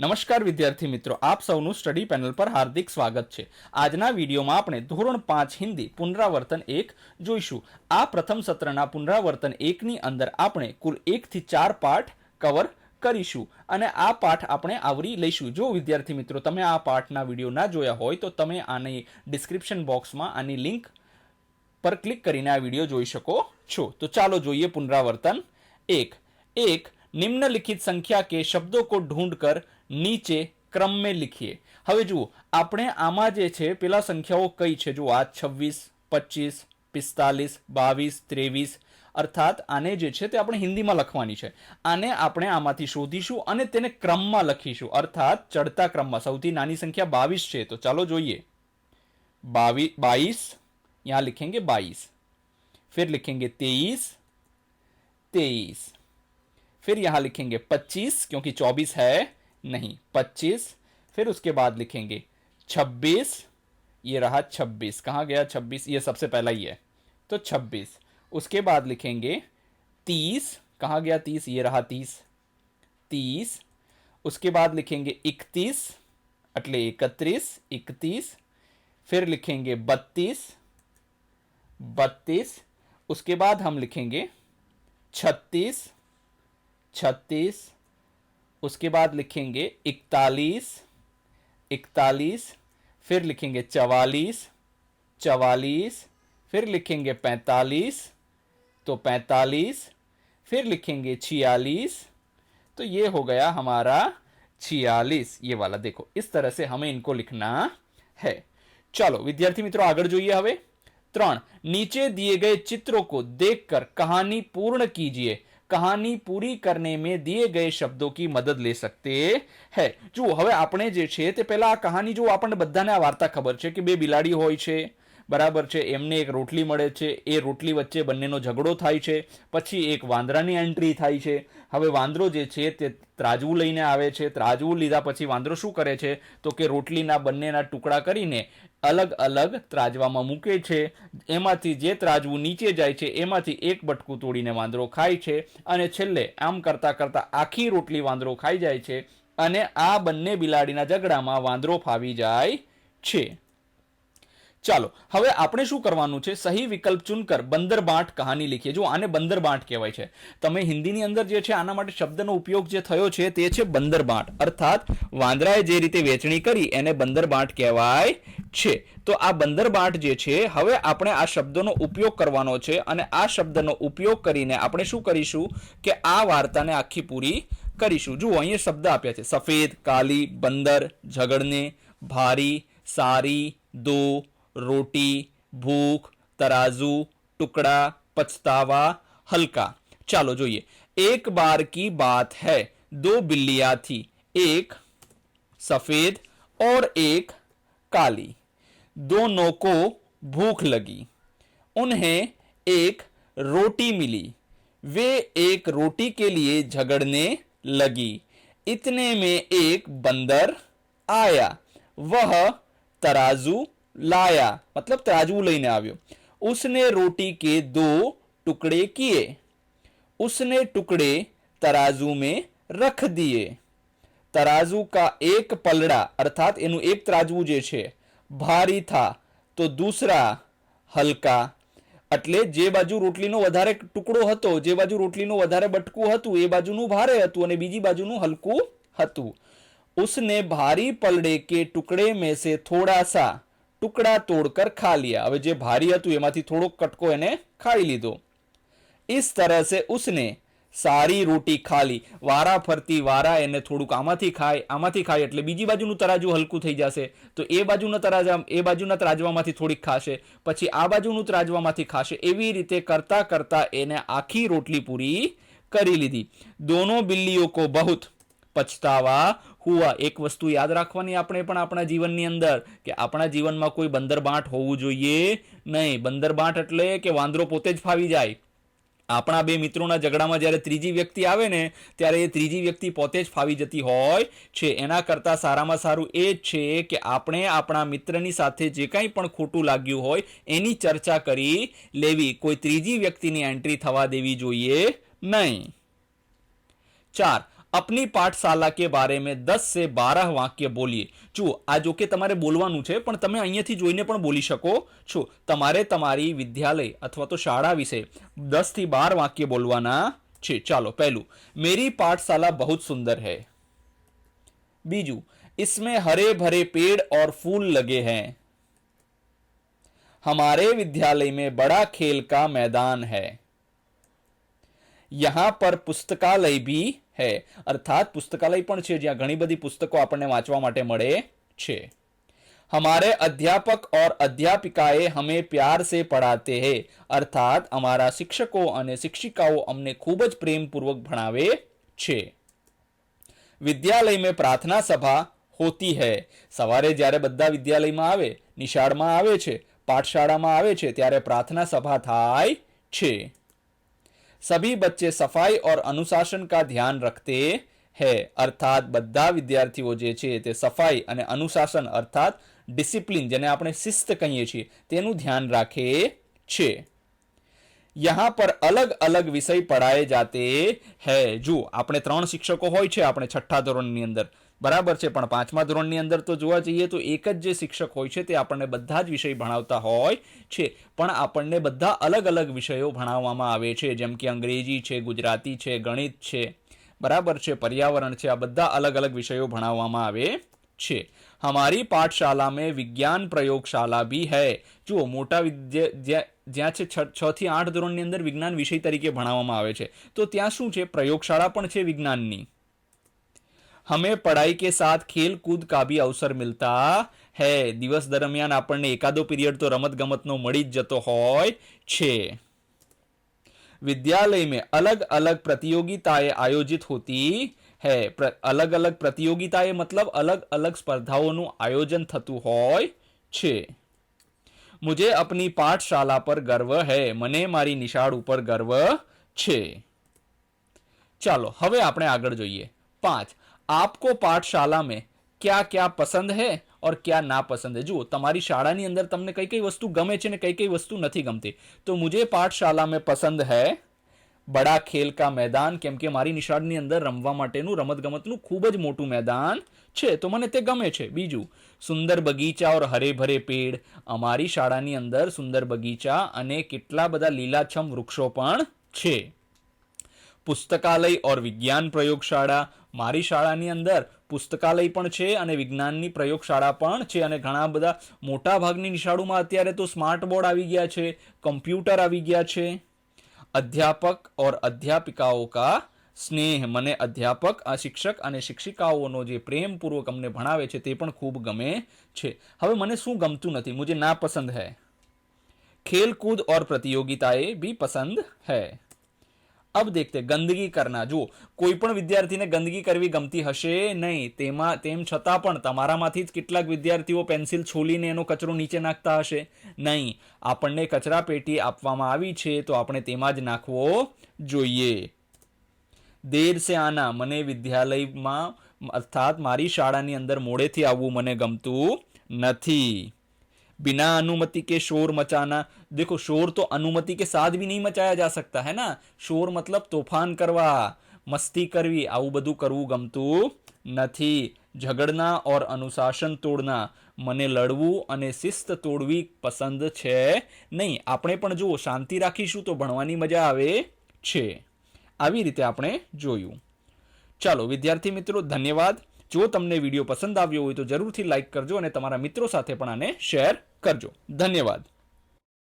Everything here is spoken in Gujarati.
નમસ્કાર વિદ્યાર્થી મિત્રો, આપ સૌનું સ્ટડી પેનલ પર હાર્દિક સ્વાગત છે. આજના વિડીયોમાં આપણે ધોરણ પાંચ હિન્દી પુનરાવર્તન એક જોઈશું. આ પ્રથમ સત્રના પુનરાવર્તન એકની અંદર આપણે કુલ એકથી ચાર પાઠ કવર કરીશું અને આ પાઠ આપણે આવરી લઈશું. જો વિદ્યાર્થી મિત્રો, તમે આ પાઠના વીડિયો ના જોયા હોય તો તમે આની ડિસ્ક્રિપ્શન બોક્સમાં આની લિંક પર ક્લિક કરીને આ વીડિયો જોઈ શકો છો. તો ચાલો જોઈએ પુનરાવર્તન એક. એક, નિમ્નલિખિત સંખ્યા કે શબ્દો કો ઢૂંઢ કર નીચે ક્રમ મેં લીખીએ હવે જુઓ આપણે આમાં જે છે પેલા સંખ્યાઓ કઈ છે જુઓ આ છવ્વીસ પચીસ પિસ્તાલીસ બાવીસ ત્રેવીસ અર્થાત આને જે છે તે આપણે હિન્દીમાં લખવાની છે આને આપણે આમાંથી શોધીશું અને તેને ક્રમમાં લખીશું અર્થાત ચડતા ક્રમમાં સૌથી નાની સંખ્યા બાવીસ છે તો ચાલો જોઈએ બાવી બાઈસ यहाँ लिखेंगे बाईस फिर लिखेंगे तेईस तेईस फिर यहाँ लिखेंगे पच्चीस क्योंकि चौबीस है नहीं, पच्चीस, फिर उसके बाद लिखेंगे छब्बीस, ये रहा छब्बीस। कहाँ गया छब्बीस? ये सबसे पहला ही है। तो छब्बीस। उसके बाद लिखेंगे तीस। कहाँ गया तीस? ये रहा तीस। तीस। उसके बाद लिखेंगे इकतीस अटले इकतीस इकतीस, फिर लिखेंगे बत्तीस बत्तीस। उसके बाद हम लिखेंगे छत्तीस छत्तीस उसके बाद लिखेंगे इकतालीस इकतालीस, फिर लिखेंगे चवालीस चवालीस, फिर लिखेंगे पैंतालीस तो पैंतालीस, फिर लिखेंगे छियालीस तो ये हो गया हमारा छियालीस। ये वाला देखो, इस तरह से हमें इनको लिखना है। चलो, विद्यार्थी मित्रों आगे जोइए हमें त्रण, नीचे दिए गए चित्रों को देखकर कहानी पूर्ण कीजिए। કહાની પૂરી કરને મેં દિએ ગયે શબ્દો કી મદદ લે સકતે હે જુઓ હવે આપણે જે છે તે પહેલાં આ કહાની જો આપણને બધાને આ વાર્તા ખબર છે કે બે બિલાડી હોય છે। બરાબર છે, એમને એક રોટલી મળે છે, એ રોટલી વચ્ચે બંનેનો ઝઘડો થાય છે, પછી એક વાંદરાની એન્ટ્રી થાય છે. હવે વાંદરો જે છે તે ત્રાજવું લઈને આવે છે, ત્રાજવું લીધા પછી વાંદરો શું કરે છે? તો કે રોટલીના બંનેના ટુકડા કરીને અલગ અલગ ત્રાજવામાં મૂકે છે. એમાંથી જે ત્રાજવું નીચે જાય છે, એમાંથી એક બટકું તોડીને વાંદરો ખાય છે અને છેલ્લે આમ કરતાં કરતાં આખી રોટલી વાંદરો ખાઈ જાય છે અને આ બંને બિલાડીના ઝઘડામાં વાંદરો ફાવી જાય છે. ચાલો, હવે આપણે શું કરવાનું છે? સહી વિકલ્પ ચૂનકર બંદરબાંટ કહાની લખીએ. જો આને બંદરબાંટ કહેવાય છે, તમે હિન્દીની અંદર જે છે આના માટે શબ્દનો ઉપયોગ જે થયો છે તે છે બંદરબાંટ. અર્થાત, વાંદરાએ જે રીતે વેચણી કરી એને બંદરબાંટ કહેવાય છે. તો આ બંદરબાંટ જે છે, હવે આપણે આ શબ્દનો ઉપયોગ કરવાનો છે અને આ શબ્દનો ઉપયોગ કરીને આપણે શું કરીશું કે આ વાર્તાને આખી પૂરી કરીશું. જુઓ, અહીંયા શબ્દ આપ્યા છે. સફેદ, કાલી, બંદર, ઝઘડને, ભારી, સારી, દો रोटी, भूख, तराजू, टुकड़ा, पछतावा, हल्का। चलो जो ये एक बार की बात है। दो बिल्लियाँ थी। एक सफ़ेद और एक काली। दोनों को भूख लगी। उन्हें एक रोटी मिली। वे एक रोटी के लिए झगड़ने लगी। इतने में एक बंदर आया। वह तराजू लाया मतलब तराजू लेने આવ્યો उसने रोटी के दो टुकड़े किए उसने टुकड़े तराजू में रख दिए तराजू का एक पलड़ा अर्थात એનું એક ત્રાજવું જે છે ભારી થા તો દૂસરા હલકા એટલે જે બાજુ રોટલીનો વધારે ટુકડો હતો જે બાજુ રોટલીનું વધારે બટકું હતું એ બાજુનું ભારે હતું અને બીજી બાજુનું હલકું હતું उसने भारी पलड़े के टुकड़े में से थोड़ा सा ટુકડા તોડકર ખા લિયા. હવે જે ભારી હતું એમાંથી થોડોક કટકો એને ખાઈ લીધો. ઇસ તરહ સે ઉસને સારી રોટી ખાલી વારા ફરતી વારા એને થોડુંક આમાંથી ખાય આમાંથી ખાય એટલે બીજી બાજુનું તરાજુ હલકું થઈ જશે. તો એ બાજુના તરાજા, એ બાજુના ત્રાજવામાંથી થોડીક ખાશે. પછી આ બાજુનું ત્રાજવામાંથી ખાશે. એવી રીતે કરતા કરતા એને આખી રોટલી પૂરી કરી લીધી. દોનો બિલ્લીઓ કો બહુત પછતાવા હુઆ, એક વસ્તુ યાદ રાખવાની આપણે પણ આપણા જીવનની અંદર કે આપણા જીવનમાં કોઈ બંદરબાંટ હોવું જોઈએ નહીં. બંદરબાંટ એટલે કે વાંદરો પોતે જ ફાવી જાય. આપણા બે મિત્રોના ઝઘડામાં જ્યારે ત્રીજી વ્યક્તિ આવે ને, ત્યારે એ ત્રીજી વ્યક્તિ પોતે જ ફાવી જતી હોય છે. એના કરતાં સારામાં સારું એ જ છે કે આપણે આપણા મિત્રની સાથે જે કાંઈ પણ ખોટું લાગ્યું હોય એની ચર્ચા કરી લેવી. કોઈ ત્રીજી વ્યક્તિની એન્ટ્રી થવા દેવી જોઈએ નહીં. ચાર આપની પાઠશાલા કે બારે મેં દસ સે બારહ વાક્ય બોલીએ જુઓ આ જોકે તમારે બોલવાનું છે પણ તમે અહીંયાથી જોઈને પણ બોલી શકો છો તમારે તમારી વિદ્યાલય અથવા તો શાળા વિશે દસથી બાર વાક્ય બોલવાના છે ચાલો પહેલું મેરી પાઠશાલા બહુ સુંદર હૈ બીજું इसमें हरे भरे पेड़ और फूल लगे हैं हमारे विद्यालय में बड़ा खेल का मैदान है यहाँ पर पुस्तकालय भी હૈ અર્થાત પુસ્તકાલય પણ છે જ્યાં ઘણી બધી પુસ્તકો આપણને વાંચવા માટે મળે છે हमारे अध्यापक और अध्यापिकाएं हमें प्यार से पढ़ाते हैं અર્થાત અમારા શિક્ષકો અને શિક્ષિકાઓ અમને ખૂબ જ પ્રેમપૂર્વક ભણાવે છે વિદ્યાલય મેં પ્રાર્થના સભા હોતી હૈ સવારે જ્યારે બધા વિદ્યાલયમાં આવે નિશાળમાં આવે છે પાઠશાળામાં આવે છે ત્યારે પ્રાર્થના સભા થાય છે सभी बच्चे सफाई और अनुशासन का ધ્યાન રખતે હે અર્થાત બધા વિદ્યાર્થીઓ જે છે તે સફાઈ અને અનુશાસન અર્થાત ડિસિપ્લિન જેને આપણે શિસ્ત કહીએ છીએ તેનું ધ્યાન રાખે છે યહાં પર અલગ અલગ વિષય પઢાએ જાતે હે જો આપણે ત્રણ શિક્ષકો હોય છે આપણે છઠ્ઠા ધોરણની અંદર બરાબર છે, પણ પાંચમા ધોરણની અંદર તો જોવા જઈએ તો એક જ જે શિક્ષક હોય છે તે આપણને બધા જ વિષય ભણાવતા હોય છે, પણ આપણને બધા અલગ અલગ વિષયો ભણાવવામાં આવે છે, જેમ કે અંગ્રેજી છે, ગુજરાતી છે, ગણિત છે, બરાબર છે, પર્યાવરણ છે, આ બધા અલગ અલગ વિષયો ભણાવવામાં આવે છે. હમારી પાઠશાલા મેં વિજ્ઞાન પ્રયોગશાલા ભી હૈ. જુઓ, મોટા વિદ્યા, જ્યાં છે, છ થી આઠ ધોરણની અંદર વિજ્ઞાન વિષય તરીકે ભણાવવામાં આવે છે. તો ત્યાં શું છે, પ્રયોગશાળા પણ છે વિજ્ઞાનની. હમે પઢાઈ કે સાથ खेल कूद का भी अवसर मिलता है। દિવસ દરમિયાન આપણને એકાદો પીરિયડ તો રમત ગમતનો મળી જ જતો હોય છે। विद्यालय में અલગ अलग प्रतियोगिताएं आयोजित होती है। અલગ અલગ પ્રતિયોગિતાએ મતલબ અલગ અલગ સ્પર્ધાઓનું આયોજન થતું હોય છે। મુજે અપની પાઠશાલા પર ગર્વ હૈ મને મારી નિશાળ ઉપર ગર્વ છે। ચાલો હવે આપણે આગળ જોઈએ પાંચ આપકો પાઠશાલામાં ક્યા ક્યા પસંદ હે ઓર ક્યા ના પસંદ હે જુઓ તમારી શાળાની અંદર તમને કઈ કઈ વસ્તુ ગમે છે ને કઈ કઈ વસ્તુ નથી ગમતી તો મુજે પાઠશાલામાં પસંદ હે બડા ખેલ કા મેદાન કેમ કે મારી નિશાળની અંદર રમવા માટેનું રમતગમતનું ખૂબ જ મોટું મેદાન છે તો મને તે ગમે છે બીજું સુંદર બગીચા ઓર હરે ભરે પેડ અમારી શાળાની અંદર સુંદર બગીચા અને કેટલા બધા લીલાછમ વૃક્ષો પણ છે પુસ્તકાલય ઓર વિજ્ઞાન પ્રયોગશાળા. મારી શાળાની અંદર પુસ્તકાલય પણ છે અને વિજ્ઞાનની પ્રયોગશાળા પણ છે અને ઘણા બધા મોટાભાગની નિશાળોમાં અત્યારે તો સ્માર્ટ બોર્ડ આવી ગયા છે, કમ્પ્યુટર આવી ગયા છે. અધ્યાપક ઓર અધ્યાપિકાઓ કા સ્નેહ. મને અધ્યાપક, આ શિક્ષક અને શિક્ષિકાઓનો જે પ્રેમપૂર્વક અમને ભણાવે છે તે પણ ખૂબ ગમે છે. હવે મને શું ગમતું નથી? મુજે નાપસંદ હૈ. ખેલકૂદ ઓર પ્રતિયોગિતાએ બી પસંદ હૈ. अब देखते ગંદકી કરના જુઓ કોઈ પણ વિદ્યાર્થીને ગંદકી કરવી ગમતી હશે નહીં તેમાં તેમ છતાં પણ તમારામાંથી જ કેટલાક વિદ્યાર્થીઓ પેન્સિલ છોલીને એનો કચરો નીચે નાખતા હશે નહીં આપણને કચરા પેટી આપવામાં આવી છે તો આપણે તેમાં જ નાખવો જોઈએ દેર સે આના મને વિદ્યાલયમાં અર્થાત મારી શાળાની અંદર મોડેથી આવવું મને ગમતું નથી बिना अनुमति के शोर मचाना देखो शोर तो अनुमति के साथ भी नहीं मचाया जा सकता है ना शोर मतलब तोफान કરવા મસ્તી કરવી આવું બધું કરવું ગમતું નથી ઝઘડના ઓર અનુશાસન તોડના મને લડવું અને શિસ્ત તોડવી પસંદ છે નહીં આપણે પણ જુઓ શાંતિ રાખીશું તો ભણવાની મજા આવે છે આવી રીતે આપણે જોયું ચાલો વિદ્યાર્થી મિત્રો ધન્યવાદ જો તમને વીડિયો પસંદ આવ્યો હોય તો જરૂરથી લાઇક કરજો અને તમારા મિત્રો સાથે પણ આને શેર કરજો. ધન્યવાદ.